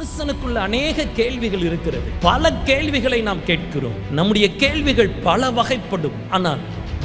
மனுஷனுக்குள்ள அநேக கேள்விகள் இருக்கிறது. பல கேள்விகளை நாம் கேட்கிறோம். நம்முடைய கேள்விகள் பல வகைப்படும். ஆனால்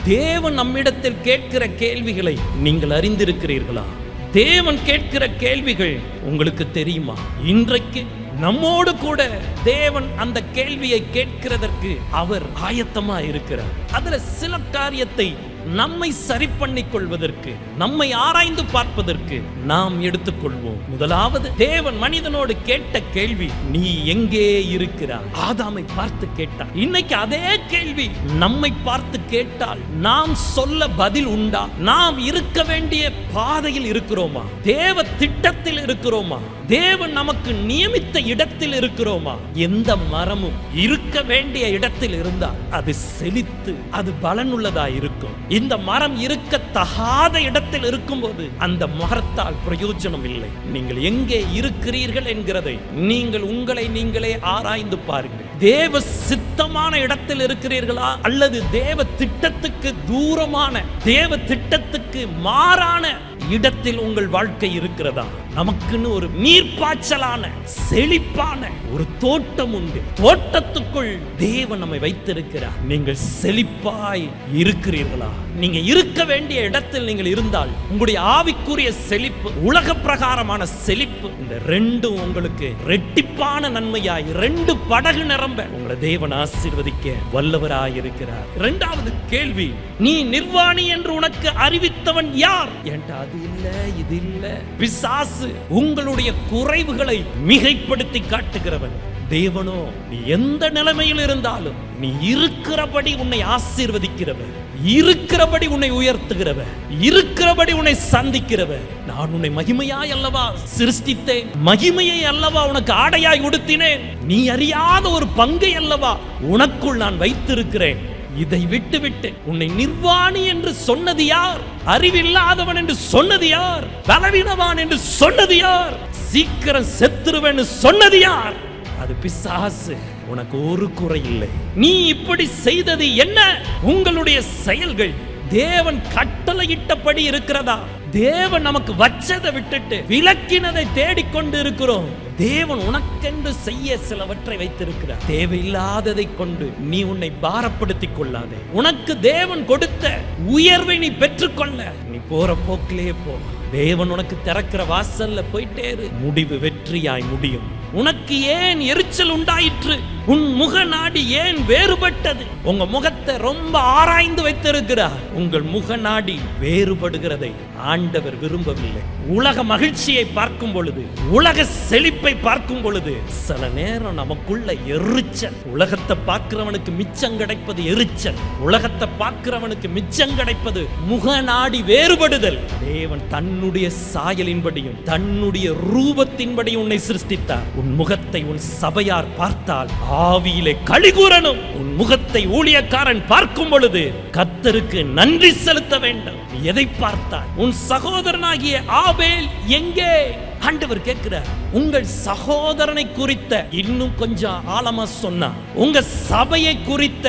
தேவன் நம்மிடத்தில் கேட்கிற கேள்விகளை நீங்கள் அறிந்திருக்கிறீர்களா? தேவன் கேட்கிற கேள்விகள் உங்களுக்கு தெரியுமா? இன்றைக்கு நம்மோடு கூட தேவன் அந்த கேள்வியை கேட்கிறதற்கு அவர் ஆயத்தமா இருக்கிறார் அதுல சில காரியத்தை நம்மை சரி பண்ணிக் கொள்வதற்கு நம்மை ஆராய்ந்து பார்ப்பதற்கு நாம் எடுத்துக்கொள்வோம். முதலாவது தேவன் மனிதனோடு கேட்ட கேள்வி நீ எங்கே இருக்கிறாய்? ஆதாமை பார்த்து கேட்டார். இன்னைக்கு அதே கேள்வி நம்மை பார்த்து கேட்டால் நாம் சொல்ல பதில் உண்டா? நாம் இருக்க வேண்டிய பாதையில் இருக்கிறோமா? தேவ திட்டத்தில் இருக்கிறோமா? தேவன் நமக்கு நியமித்த இடத்தில் இருக்கிறோமா? எந்த மரமும் இருக்க வேண்டிய இடத்தில் இருந்தால் அது செழித்து அது பலனுள்ளதா இருக்கும். இந்த மரம் இருக்க தகாத இடத்தில் இருக்கும்போது அந்த மரத்தால் பிரயோஜனம் இல்லை. நீங்கள் எங்கே இருக்கிறீர்கள் என்கிறதை நீங்கள் உங்களை நீங்களே ஆராய்ந்து பாருங்கள். தேவ சித்தமான இடத்தில் இருக்கிறீர்களா? அல்லது தேவ திட்டத்துக்கு தூரமான தேவ திட்டத்துக்கு மாறான இடத்தில் உங்கள் வாழ்க்கை இருக்கிறதா? நமக்குன்னு ஒரு நீர்ப்பாய்ச்சலான செழிப்பான ஒரு தோட்டம் உண்டு. தோட்டத்துக்குள் தேவன் நம்மை வைத்திருக்கிறார். நீங்கள் செழிப்பாய் இருக்கிறீர்களா? நீங்க இருக்க வேண்டிய இடத்தில் நீங்கள் இருந்தால் உங்களுடைய ஆவிக்குரிய செழிப்பு உலக பிரகாரமான செழிப்பு இந்த ரெண்டும் உங்களுக்கு ரெட்டிப்பான நன்மையாய் ரெண்டு படகு நிரம்ப உங்களை தேவன் ஆசீர்வதிக்க வல்லவராய் இருக்கிறார். இரண்டாவது கேள்வி நீ நிர்வாணி என்று உனக்கு அறிவித்தவன் யார்? என்கிட்ட அது இல்ல இது இல்ல. பிசாசு உங்களுடைய குறைவுகளை மிகைப்படுத்தி காட்டுகிறவன். தேவனோ நீ எந்த நிலைமையில் இருந்தாலும் நீ இருக்கிறபடி உன்னை ஆசீர்வதிக்கிறவர். இருக்கிறபடி உன்னை உயர்த்துகிறவர். இருக்கிறபடி உன்னை சந்திக்கிறவர். நான் உன்னை மகிமையாய் அல்லவா சிருஷ்டித்தேன். மகிமையை அல்லவா உனக்கு ஆடையாய் உடுத்தினேன். நீ அறியாத ஒரு பங்கை அல்லவா உனக்குள் நான் வைத்திருக்கிறேன். இதை விட்டுவிட்டு உன்னை நிர்வாணி என்று சொன்னது யார்? அறிவில்லாதவன் என்று சொன்னது யார்? பலவீனவான் என்று சொன்னது யார்? சீக்கிரம் செத்துருவேன்னு சொன்னது யார்? அது பிசாசு. உனக்கு ஒரு குறை இல்லை. நீ இப்படி செய்தது என்ன? உங்களுடைய செயல்கள். தேவன் கட்டளையிட்டபடி இருக்கிறதா? தேவன் நமக்கு வச்சதை விட்டுட்டு விளக்கினதை தேடிக்கொண்டு இருக்கிறோம். தேவன் உனக்கென்று செய்ய சிலவற்றை வைத்திருக்கிறார். தேவையில்லாததை கொண்டு நீ உன்னை பாரப்படுத்திக் கொள்ளாதே. உனக்கு தேவன் கொடுத்த உயர்வை நீ பெற்றுக்கொள்ள. நீ போற போக்கிலேயே போ. தேவன் உனக்கு திறக்கிற வாசல்ல போயிட்டே முடிவு வெற்றியாய் முடியும். உனக்கு ஏன் எரிச்சல் உண்டாயிற்று? உன் முக நாடி ஏன் வேறுபட்டது? உங்க முகத்தை ரொம்ப ஆராய்ந்து வைத்திருக்கிறார். உங்கள் முக நாடி வேறுபடுகிறதை ஆண்டவர் விரும்பவில்லை. உலக மகிழ்ச்சியை பார்க்கும் பொழுது உலக செழிப்பை பார்க்கும் பொழுது சில நேரம் நமக்குள்ள எரிச்சல். உலகத்தை பார்க்கிறவனுக்கு மிச்சம் கிடைப்பது எரிச்சல். உலகத்தை பார்க்கிறவனுக்கு மிச்சம் கிடைப்பது முக நாடி வேறுபடுதல். தேவன் தன்னுடைய சாயலின்படியும் தன்னுடைய ரூபத்தின்படியும் உன்னை சிருஷ்டித்தார். உன் முகத்தை உன் சபையார் பார்த்தால் ஆவியிலே கழிகூறணும். உன் முகத்தை ஊழியக்காரன் பார்க்கும் பொழுது கத்தருக்கு நன்றி செலுத்த வேண்டும். எதை பார்த்தால்? உன் சகோதரனாகிய ஆபேல் எங்கே? ஆண்டவர் கேட்கிறார் உங்கள் சகோதரனை குறித்த இன்னும் கொஞ்சம் ஆழமா சொன்னா உங்க சபையை குறித்த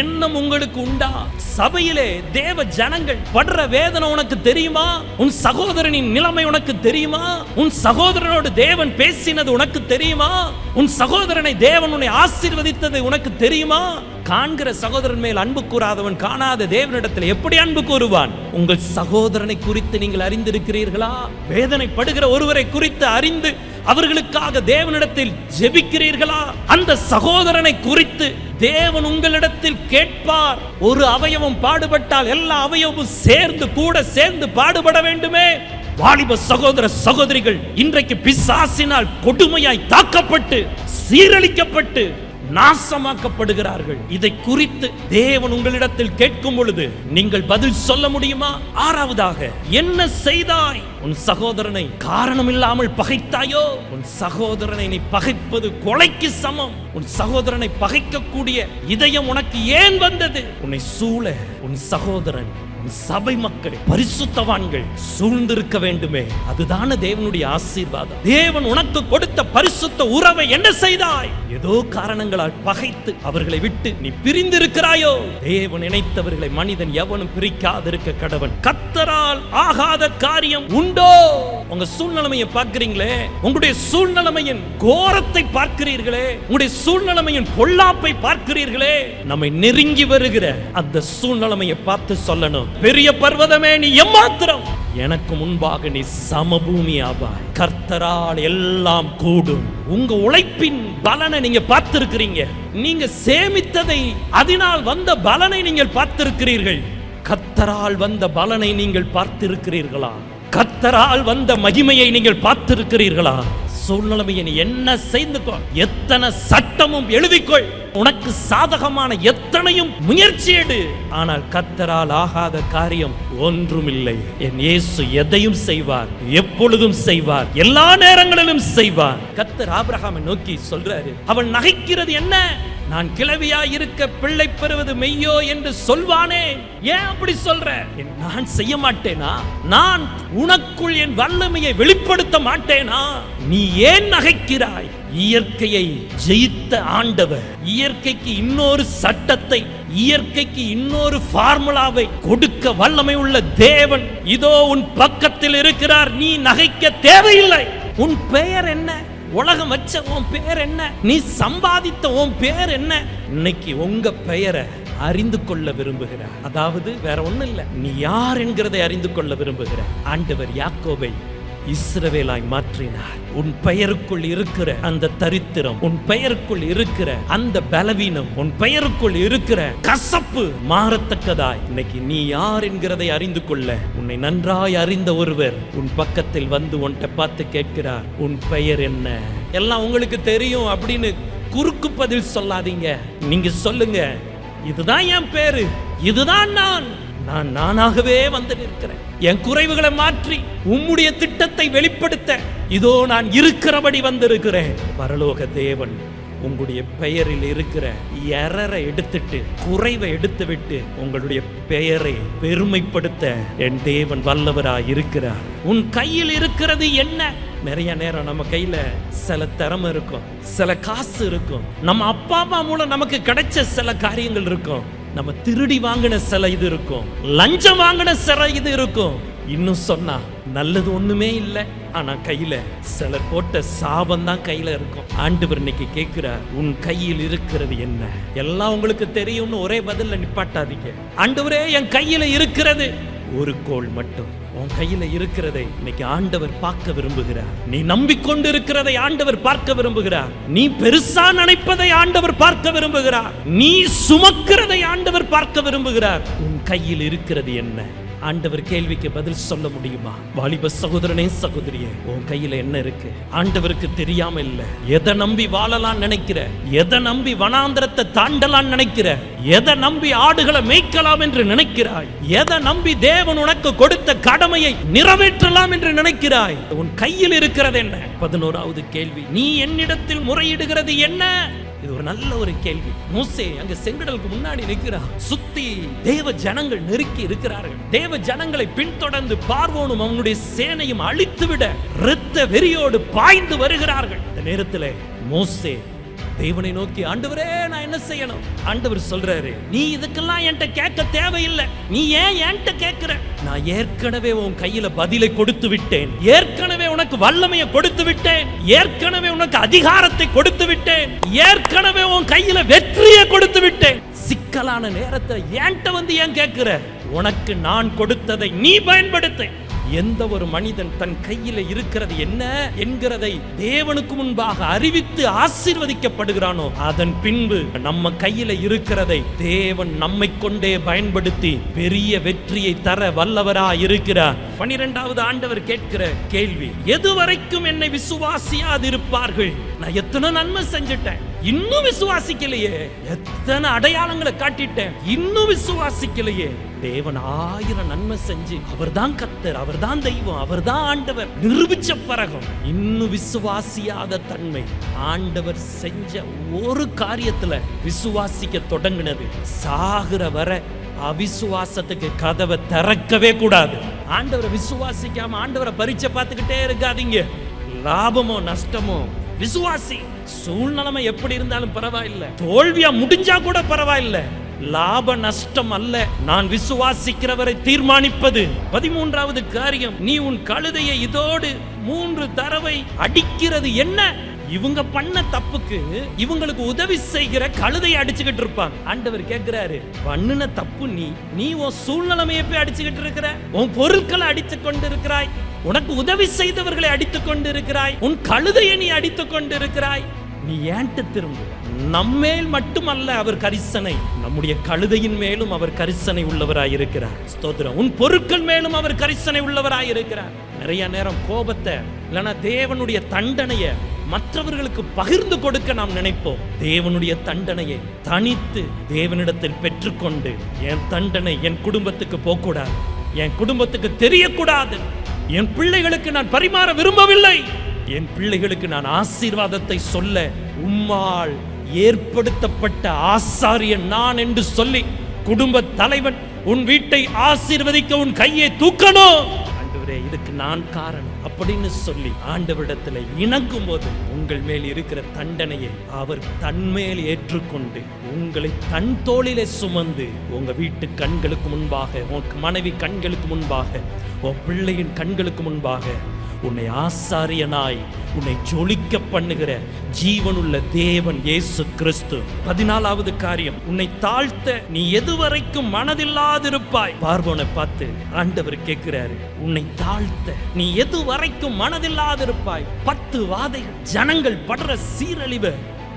எண்ணம் உங்களுக்கு உண்டா? சபையிலே தேவ ஜனங்கள் படுற வேதனை உனக்கு தெரியுமா? உன் சகோதரனின் நிலைமை உனக்கு தெரியுமா? உன் சகோதரனோடு தேவன் பேசினது உனக்கு தெரியுமா? உன் சகோதரனை தேவன் உன்னை ஆசீர்வதித்தது உனக்கு தெரியுமா? காண்கிற சகோதரன் மேல் அன்பு கூறாதவன் காணாத தேவனிடத்தில் எப்படி அன்பு கூறுவான்? உங்கள் சகோதரனை குறித்து நீங்கள் அறிந்திருக்கிறீர்களா? வேதனைப்படுகிற ஒருவரை குறித்து அறிந்து அவர்களுக்காக தேவனிடத்தில் ஜெபிக்கிறீர்களா? அந்த சகோதரனை குறித்து தேவன் உங்களிடத்தில் கேட்பார். ஒரு அவயவம் பாடுபட்டால் எல்லா அவயவமும் சேர்ந்து கூட சேர்ந்து பாடுபட வேண்டுமே. வாலிப சகோதர சகோதரிகள் இன்றைக்கு பிசாசினால் கொடுமையாய் தாக்கப்பட்டு சீரழிக்கப்பட்டு நாசமாக்கப்படுகிறார்கள். இதை குறித்து தேவன் உங்களிடத்தில் கேட்கும் பொழுது நீங்கள் பதில் சொல்ல முடியுமா? ஆறாவதாக என்ன செய்தாய்? உன் சகோதரனை காரணம் இல்லாமல் பகைத்தாயோ? உன் சகோதரனை நீ பகைப்பது கொலைக்கு சமம். உன் சகோதரனை பகைக்கக்கூடிய இதயம் உனக்கு ஏன் வந்தது? உன்னை சூழ உன் சகோதரன் சபை மக்கள் பரிசுத்தவான்கள் சூழ்ந்திருக்க வேண்டுமே. அதுதான தேவனுடைய ஆசீர்வாதம். தேவன் உனக்கு கொடுத்த பரிசுத்த உறவை என்ன செய்தாய்? ஏதோ காரணங்களால் பகைத்து அவர்களை விட்டு நீ பிரிந்திருக்கிறாயோ? தேவன் நினைத்தவர்களை மனிதன் எவனும் பிரிக்காதிருக்க கடவன். கத்தரால் ஆகாத காரியம் உண்டோ? உங்க சூழ்நிலைமையை பார்க்கிறீங்களே. உங்களுடைய சூழ்நிலைமையின் கோரத்தை பார்க்கிறீர்களே. உங்களுடைய சூழ்நிலைமையின் பொல்லாப்பை பார்க்கிறீர்களே. நம்மை நெருங்கி வருகிற அந்த சூழ்நிலைமையை பார்த்து சொல்லணும். பெரிய பர்வதமே நீ எம்மாத்திரம்? எனக்கு முன்பாக நீ சமபூமி ஆவாய் கர்த்தரால் எல்லாம் கூடும். உங்க உழைப்பின் பலனை நீங்க பார்த்திருக்கிறீங்க. நீங்க சேமித்ததை அதனால் வந்த பலனை நீங்கள் பார்த்திருக்கிறீர்கள். கத்தரால் வந்த பலனை நீங்கள் பார்த்திருக்கிறீர்களா? கத்தரால் வந்த மகிமையை நீங்கள் பார்த்திருக்கிறீர்களா? சூழ்நிலைமையை நீ என்ன செய்துக்கோ எத்தனை சட்டமும் எழுதிக்கொள். உனக்கு சாதகமான எத்தனையும் முயற்சி எடு. ஆனால் கத்தரால் ஆகாத காரியம் ஒன்றுமில்லை. என் இயேசு எதையும் செய்வார் எப்பொழுதும் செய்வார் எல்லா நேரங்களிலும் செய்வார். கத்தர் ஆபிரகாமை நோக்கி சொல்றாரு அவன் நகைக்கிறது என்ன? நான் கிளவியா இருக்க பிள்ளை பெறுவது மெய்யோ என்று சொல்வானே. ஏன் அப்படி சொல்ற? நான் செய்ய மாட்டேனா? நான் உனக்குள் என் வல்லமையை வெளிப்படுத்த மாட்டேனா? நீ ஏன் நகைக்கிறாய்? இயற்கையை ஜெயித்த ஆண்டவர் இயற்கைக்கு இன்னொரு சட்டத்தை இயற்கைக்கு இன்னொரு ஃபார்முலாவை கொடுக்க வல்லமை உள்ள தேவன் இதோ உன் பக்கத்தில் இருக்கிறார். நீ நகைக்க தேவையில்லை. உன் பெயர் என்ன? உலகம் வச்ச உன் பேர் என்ன? நீ சம்பாதித்த உன் பேர் என்ன? இன்னைக்கு உங்க பெயரை அறிந்து கொள்ள விரும்புகிறார். அதாவது வேற ஒண்ணும் இல்லை. நீ யார் என்கிறதை அறிந்து கொள்ள விரும்புகிறார். ஆண்டவர் யாக்கோபை இஸ்ரவேலாய் மாற்றினார். உன் பெயருக்குள் இருக்கிற அந்த தரித்திரம் உன் பெயருக்குள் இருக்கிற அந்த பலவீனம் உன் பெயருக்குள் இருக்கிற கசப்பு மாறத்தக்கதாய் இன்னைக்கு நீ யார் என்கிறதை அறிந்து கொள்ள. உன்னை நன்றாய் அறிந்த ஒருவர் உன் பக்கத்தில் வந்து உன்கிட்ட பார்த்து கேட்கிறார் உன் பெயர் என்ன? எல்லாம் உங்களுக்கு தெரியும் அப்படின்னு குறுக்கு பதில் சொல்லாதீங்க. நீங்க சொல்லுங்க இதுதான் என் பேரு இதுதான் நான். நான் நானாகவே வந்து நிற்கிறேன். என் குறைவுகளை மாற்றி உம்முடைய திட்டத்தை வெளிப்படுத்த இதோ நான் இருக்கிறபடி வந்திருக்கிறேன். பரலோக தேவன் உங்களுடைய பெயரில் இருக்கிற எரரை எடுத்துட்டு குறைவை எடுத்து விட்டு உங்களுடைய பெயரை பெருமைப்படுத்த என் தேவன் வல்லவராய் இருக்கிறார். உன் கையில் இருக்கிறது என்ன? நிறைய நேரம் நம்ம கையில சில திறமை இருக்கும் சில காசு இருக்கும். நம்ம அப்பா அம்மா மூலம் நமக்கு கிடைச்ச சில காரியங்கள் இருக்கும். நம்ம திருடி வாங்கின சிலை இது இருக்கும். லஞ்சம் வாங்கின சிலை இது இருக்கும். இன்னும் சொன்னா நல்லது ஒண்ணுமே இல்லை. ஆனா கையில சில போட்ட சாபம் தான் கையில இருக்கும். ஆண்டவர் இன்னைக்கு கேட்கிறார் உன் கையில் இருக்கிறது என்ன? எல்லாம் உங்களுக்கு தெரியும்னு ஒரே பதில்ல நிப்பாட்டாதீங்க. ஆண்டவரே என் கையில இருக்கிறது ஒரு கோல் மட்டும். உன் கையில இருக்கிறதை இன்னைக்கு ஆண்டவர் பார்க்க விரும்புகிறார். நீ நம்பிக்கொண்டு இருக்கிறதை ஆண்டவர் பார்க்க விரும்புகிறார். நீ பெருசா நினைப்பதை ஆண்டவர் பார்க்க விரும்புகிறார். நீ சுமக்கிறதை ஆண்டவர் பார்க்க விரும்புகிறார். உன் கையில் இருக்கிறது என்ன? ஆண்டவர் கேள்விக்கு பதில் சொல்ல முடியுமா? வாலிப சகோதரனே சகோதரியே உன் கையில என்ன இருக்கு? ஆண்டவருக்கு தெரியாம இல்ல. எதை நம்பி வாழலாம் நினைக்கிற? எதை நம்பி வனாந்திரத்தை தாண்டலாம் நினைக்கிற? எதை நம்பி ஆடுகளை மேய்க்கலாம் என்று நினைக்கிறாய்? எதை நம்பி தேவன் உனக்கு கொடுத்த கடமையை நிறைவேற்றலாம் என்று நினைக்கிறாய்? உன் கையில் இருக்கிறது என்ன? பதினோராவது கேள்வி. நீ என்னிடத்தில் முறையிடுகிறது என்ன? இது ஒரு நல்ல ஒரு கேள்வி. மோசே அங்க செங்கடலுக்கு முன்னாடி நிற்கிறார். சுத்தி தேவ ஜனங்கள் நெருக்கி இருக்கிறார்கள். தேவ ஜனங்களை பின்தொடர்ந்து பார்வோனும் அவனுடைய சேனையும் அழித்துவிட இரத்த வெறியோடு பாய்ந்து வருகிறார்கள். இந்த நேரத்தில் மோசே தேவனை நோக்கி ஆண்டவரே நான் என்ன செய்யணும்? ஆண்டவர் சொல்றாரு நீ இதுக்கெல்லாம் என்கிட்ட கேட்க தேவையில்லை. நீ ஏன் என்கிட்ட கேட்கிற? நான் ஏற்கனவே உன் கையில பதிலை கொடுத்து விட்டேன். ஏற்கனவே உனக்கு வல்லமையை கொடுத்து விட்டேன். ஏற்கனவே உனக்கு அதிகாரத்தை கொடுத்து விட்டேன். ஏற்கனவே உன் கையில வெற்றியை கொடுத்து விட்டேன். சிக்கலான நேரத்தை என்கிட்ட வந்து ஏன் கேட்கிற? உனக்கு நான் கொடுத்ததை நீ பயன்படுத்த. எந்த ஒரு மனிதன் தன் கையில இருக்கிறது என்ன என்கிறதை தேவனுக்கு முன்பாக அறிவித்து ஆசீர்வதிக்கப்படுகிறானோ அதன் பின்பு நம்ம கையில இருக்கிறதை தேவன் நம்மை கொண்டே பயன்படுத்தி பெரிய வெற்றியை தர வல்லவரா இருக்கிறார் பனிரெண்டாவது ஆண்டவர் கேட்கிற கேள்வி எதுவரைக்கும் என்னை விசுவாசியாதிருப்பார்கள்? நான் எத்தனை நன்மை செஞ்சுட்டேன்? இன்னும் விசுவாசிக்கலையே? எத்தனை அடையாளங்களை காட்டிட்டேன்? இன்னும் விசுவாசிக்கலையே? தேவன் ஆயிரம் நன்மை செஞ்சு அவர்தான் கத்தர் அவர்தான் தெய்வம் அவர்தான் ஆண்டவர். நிரூபிச்ச பரகம் இன்னும் விசுவாசியாத தன்மை ஆண்டவர் செஞ்ச ஒரு காரியத்துல விசுவாசிக்க தொடங்கினது. சாகுற வரை அவிசுவாசத்துக்கு கதவை திறக்கவே கூடாது. ஆண்டவரை விசுவாசிக்காம ஆண்டவரை பரிச்சை பார்த்துக்கிட்டே இருக்காதீங்க. லாபமோ நஷ்டமோ விசுவாசி. சூழ்நிலைமை எப்படி இருந்தாலும் பரவாயில்லை. தோல்வியா முடிஞ்சா கூட பரவாயில்லை. லாப நஷ்டம் அல்ல. நான் விசுவாசிக்கிறவரை தீர்மானிப்பது. பதிமூன்றாவது காரியம் நீ உன் கழுதையை இதோடு மூன்று தரவை அடிக்கிறது என்ன? இவங்க பண்ண தப்புக்கு இவங்களுக்கு உதவி செய்கிற கழுதையை அடிச்சுக்கிட்டு இருப்பாங்க. ஆண்டவர் கேட்கிறாரு பண்ணுன தப்பு நீ நீ உன் சூழ்நிலைமையை போய் அடிச்சுக்கிட்டு இருக்கிற? உன் பொருட்களை அடித்து கொண்டு இருக்கிறாய் உனக்கு உதவி செய்தவர்களை அடித்து கொண்டு இருக்கிறாய் உன் கழுதையை நீ அடித்து கொண்டு இருக்கிறாய் நீ ஏன்ட்டு திரும்ப? நம்மேல் மட்டுமல்ல அவர் கரிசனை. நம்முடைய கழுதையின் மேலும் அவர் கரிசனை உள்ளவராயிருக்கிறார். ஸ்தோத்திரம். உன் பொருட்கள் மேலும் அவர் கரிசனை உள்ளவராயிருக்கிறார். நிறைய நேரம் கோபத்தை இல்லைன்னா தேவனுடைய தண்டனையை மற்றவர்களுக்கு பகிர்ந்து கொடுக்க நாம் நினைப்போம். தேவனுடைய தண்டனையை தனித்து தேவனிடத்தில் பெற்றுக்கொண்டு என் தண்டனை என் குடும்பத்துக்கு போகக்கூடாது. என் குடும்பத்துக்கு தெரியக்கூடாது. என் பிள்ளைகளுக்கு நான் பரிமாற விரும்பவில்லை. என் பிள்ளைகளுக்கு நான் ஆசீர்வாதத்தை சொல்ல உம்மால் ஏற்படுத்தப்பட்ட ஆசாரியன் நான் என்று சொல்லி குடும்ப தலைவன் உன் வீட்டை ஆசீர்வதிக்க உன் கையை தூக்கணும். ஆண்டவரே இதுக்கு நான் காரணம் அப்படின்னு சொல்லி ஆண்டவரிடத்தில் இணங்கும் போது உங்கள் மேல் இருக்கிற தண்டனையை அவர் தன்மேல் ஏற்றுக்கொண்டு உங்களை தன் தோளிலே சுமந்து உங்க வீட்டு கண்களுக்கு முன்பாக உங்க மனைவி கண்களுக்கு முன்பாக உன் பிள்ளையின் கண்களுக்கு முன்பாக உன்னை ஆசாரியனாய் உன்னை ஜொலிக்க பண்ணுகிற ஜீவனுள்ள தேவன் இயேசு கிறிஸ்து. பதினாலாவது காரியம் உன்னை தாழ்த்த நீ எதுவரைக்கும் மனதில்லாதிருப்பாய். பார்வோனை பார்த்து ஆண்டவர் கேட்கிறாரு உன்னை தாழ்த்த நீ எதுவரைக்கும் மனதில்லாதிருப்பாய். பத்து வாதைகள் ஜனங்கள் படுற சீரழிவை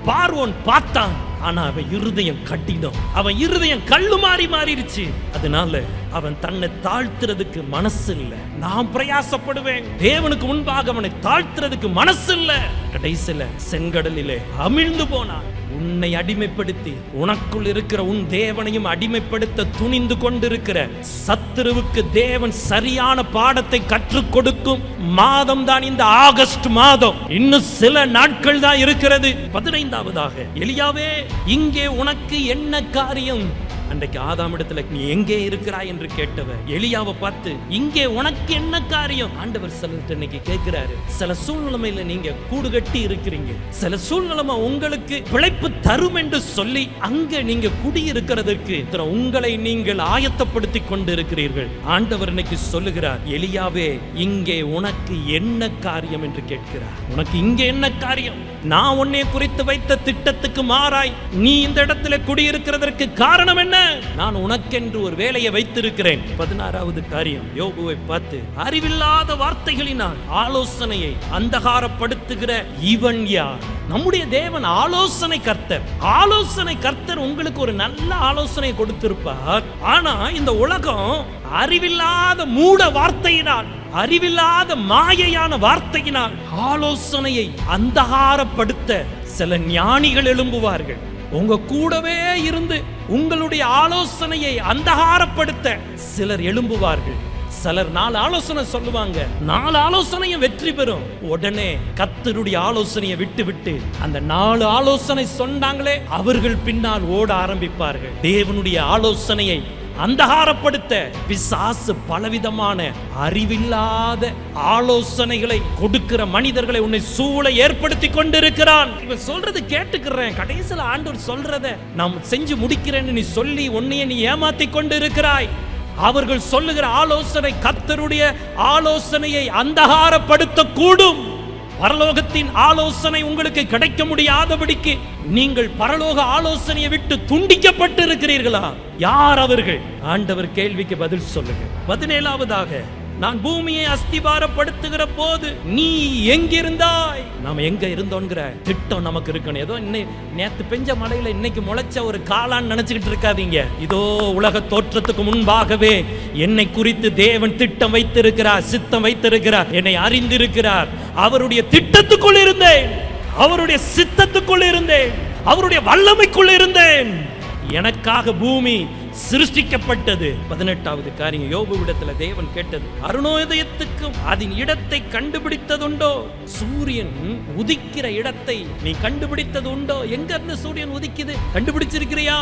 பார்வோன் பார்த்தான். ஆனா அவன் இருதயம் கட்டிடும். அவன் இருதயம் கல்லு மாறி மாறிடுச்சு. அதனால அவன் தன்னை தாழ்த்துறதுக்கு மனசு இல்ல நான் பிரயாசப்படுவேன். தேவனுக்கு முன்பாக அவனை தாழ்த்துறதுக்கு மனசு இல்ல கடைசியில செங்கடலிலே அமிழ்ந்து போனான். உன்னை அடிமைப்படுத்தி உனக்குள் இருக்கிற உன் தேவனையும் அடிமைப்படுத்த துணிந்து கொண்டிருக்கிற சத்துருவுக்கு தேவன் சரியான பாடத்தை கற்றுக் கொடுக்கும் மாதம் தான் இந்த ஆகஸ்ட் மாதம். இன்னும் சில நாட்கள் தான் இருக்கிறது. பதினைந்தாவதாக எளியாவே இங்கே உனக்கு என்ன காரியம்? அன்றைக்கு ஆதாம் இடத்துல நீ எங்கே இருக்கிறாய் என்று கேட்டவ எலியாவை பார்த்து இங்கே உனக்கு என்ன காரியம்? ஆண்டவர் சிலர்கிட்ட இன்னைக்கு கேட்கிறாரு சில சூழ்நிலைமையில நீங்க கூடு கட்டி இருக்கிறீங்க. சில சூழ்நிலைமை உங்களுக்கு பிழைப்பு தரும் என்று சொல்லி அங்க நீங்க குடியிருக்கிறதற்கு உங்களை நீங்கள் ஆயத்தப்படுத்தி கொண்டு இருக்கிறீர்கள் ஆண்டவர் இன்னைக்கு சொல்லுகிறார் எலியாவே இங்கே உனக்கு என்ன காரியம்? என்று கேட்கிறார். உனக்கு இங்கே என்ன காரியம்? நான் உன்னை குறித்து வைத்த திட்டத்துக்கு மாறாய். நீ இந்த இடத்துல குடியிருக்கிறதற்கு காரணம் என்ன? நான் உனக்கென்று ஒரு வேலையை வைத்திருக்கிறேன். பதினாறாவது காரியம் யோபுவை பார்த்து அறிவில்லாத வார்த்தைகளினால் ஆலோசனையை அந்தகாரப்படுத்துகிற இவன் யார்? நம்முடைய தேவன் ஆலோசனை கர்த்தர். ஆலோசனை கர்த்தர் உங்களுக்கு ஒரு நல்ல ஆலோசனை கொடுத்திருப்பார். ஆனா இந்த உலகம் அறிவில்லாத மூட வார்த்தையினால் அறிவில்லாத மாயையான வார்த்தையினால் ஆலோசனையை அந்தகாரப்படுத்த சில ஞானிகள் எழும்புவார்கள். உங்க கூடவே இருந்து உங்களுடைய ஆலோசனையை அந்தகாரப்படுத்த சிலர் எழும்புவார்கள். சிலர் நாலு ஆலோசனை சொல்லுவாங்க. நாலு ஆலோசனையும் வெற்றி பெறும். உடனே கத்தருடைய ஆலோசனையை விட்டு விட்டு அந்த நாலு ஆலோசனை சொன்னாங்களே அவர்கள் பின்னால் ஓட ஆரம்பிப்பார்கள். தேவனுடைய ஆலோசனையை அந்தகாரப்படுத்த பிசாசு பலவிதமான அறிவில்லாத ஆலோசனைகளை கொடுக்கிற மனிதர்களை உன்னை சூழ ஏற்படுத்தி கொண்டிருக்கிறான். இவன் சொல்றது கேட்டுக்கிறேன். கடைசியில் ஆண்டவர் சொல்றத நாம் செஞ்சு முடிக்கிறேன்னு நீ சொல்லி உன்னைய நீ ஏமாத்தி கொண்டு இருக்கிறாய் அவர்கள் சொல்லுகிற ஆலோசனை கத்தருடைய ஆலோசனையை அந்தகாரப்படுத்த கூடும் பரலோகத்தின் ஆலோசனை உங்களுக்கு கிடைக்க முடியாதபடிக்கு நீங்கள் பரலோக ஆலோசனையை விட்டு துண்டிக்கப்பட்டு இருக்கிறீர்களா யார் அவர்கள்? ஆண்டவர் கேள்விக்கு பதில் சொல்லுங்க. பதினேழாவதாக நான் பூமியை அஸ்திபாரப்படுத்துகிற போது நீ எங்கிருந்தாய்? நாம எங்க இருந்தோங்கிற திட்டம் நமக்கு இருக்கணும். ஏதோ இன்னை நேத்து பெஞ்ச மழையில இன்னைக்கு முளைச்ச ஒரு காளான் நினைச்சுக்கிட்டு இருக்காதீங்க. இதோ உலக தோற்றத்துக்கு முன்பாகவே என்னை குறித்து தேவன் திட்டம் வைத்திருக்கிறார் சித்தம் வைத்திருக்கிறார் என்னை அறிந்திருக்கிறார். அவருடைய திட்டத்துக்குள் இருந்தேன். அவருடைய சித்தத்துக்குள் இருந்தேன். அவருடைய வல்லமைக்குள் இருந்தேன். எனக்காக பூமி சிருஷ்டிக்கப்பட்டது. பதினெட்டாவது காரியம். யோபுவிடத்துல தேவன் கேட்டது அருணோதயத்துக்கும் அதன் இடத்தை கண்டுபிடித்ததுண்டோ? சூரியன் உதிக்கிற இடத்தை நீ கண்டுபிடித்தது உண்டோ எங்க இருந்து சூரியன் உதிக்குது? கண்டுபிடிச்சிருக்கிறியா?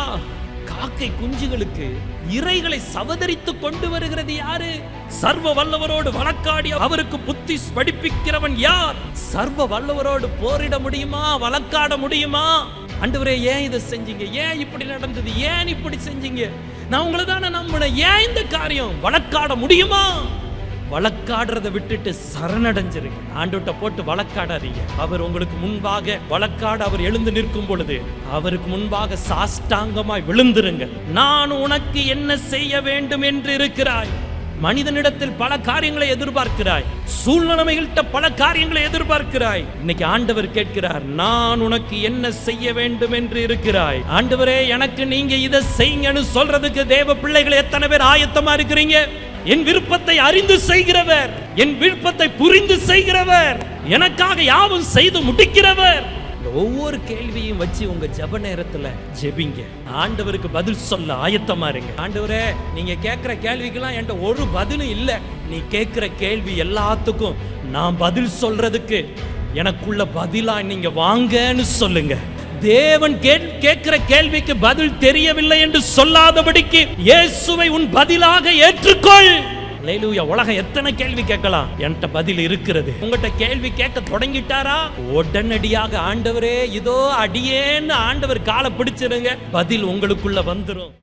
காக்கை குஞ்சுகளுக்கு இறைகளை சவதரித்து கொண்டு வருகிறது யாரு? சர்வ வல்லவரோடு வழக்காடி அவருக்கு புத்தி படிப்பிக்கிறவன் யார்? சர்வ வல்லவரோடு போரிட முடியுமா? வழக்காட முடியுமா? அண்டவரே ஏன் இதை செஞ்சீங்க? ஏன் இப்படி நடந்தது? ஏன் இப்படி செஞ்சீங்க? நான் உங்களை தானே நம்பினேன் ஏன் இந்த காரியம்? வழக்காட முடியுமா? வழக்காடுறதை விட்டுட்டு சரணடைஞ்சிருங்க. ஆண்டுட்ட போட்டு வழக்காடாதீங்க. அவர் உங்களுக்கு முன்பாக வழக்காடு அவர் எழுந்து நிற்கும் பொழுது அவருக்கு முன்பாக சாஷ்டாங்கமாய் விழுந்துருங்க நான் உனக்கு என்ன செய்ய வேண்டும் என்று இருக்கிறாய்? மனிதனிடத்தில் பல காரியங்களை எதிர்பார்க்கிறாய். சூழ்நிலைகள்கிட்ட பல காரியங்களை எதிர்பார்க்கிறாய். இன்னைக்கு ஆண்டவர் கேட்கிறார் நான் உனக்கு என்ன செய்ய வேண்டும் என்று இருக்கிறாய்? ஆண்டவரே எனக்கு நீங்க இதை செய்யுங்கன்னு சொல்றதுக்கு தேவ பிள்ளைகள் எத்தனை பேர் ஆயத்தமா இருக்கிறீங்க? என் விருப்பத்தை அறிந்து செய்கிறவர் என் விருப்பத்தை புரிந்து செய்கிறவர் எனக்காக யாவும் செய்து முடிக்கிறவர். இந்த ஒவ்வொரு கேள்வியும் வச்சு உங்க ஜெப நேரத்துல ஜெபிங்க. ஆண்டவருக்கு பதில் சொல்ல ஆயத்தமா இருங்க. ஆண்டவரே நீங்க கேட்கிற கேள்விக்கெல்லாம் என்கிட்ட ஒரு பதிலும் இல்ல. நீ கேட்கிற கேள்வி எல்லாத்துக்கும் நான் பதில் சொல்றதுக்கு எனக்குள்ள பதிலா நீங்க வாங்கன்னு சொல்லுங்க. தேவன் கேள்- கேட்கிற கேள்விக்கு பதில் தெரியவில்லை என்று சொல்லாதபடிக்கு இயேசுவை உன் பதிலாக ஏற்றுக்கொள். அல்லேலூயா உலகம் எத்தனை கேள்வி கேட்கலாம்? என்கிட்ட பதில் இருக்கிறது. உங்ககிட்ட கேள்வி கேட்க தொடங்கிட்டாரா? உடனடியாக ஆண்டவரே இதோ அடியேன்னு ஆண்டவர் காலை பிடிச்சிருங்க. பதில் உங்களுக்குள்ள வந்துடும்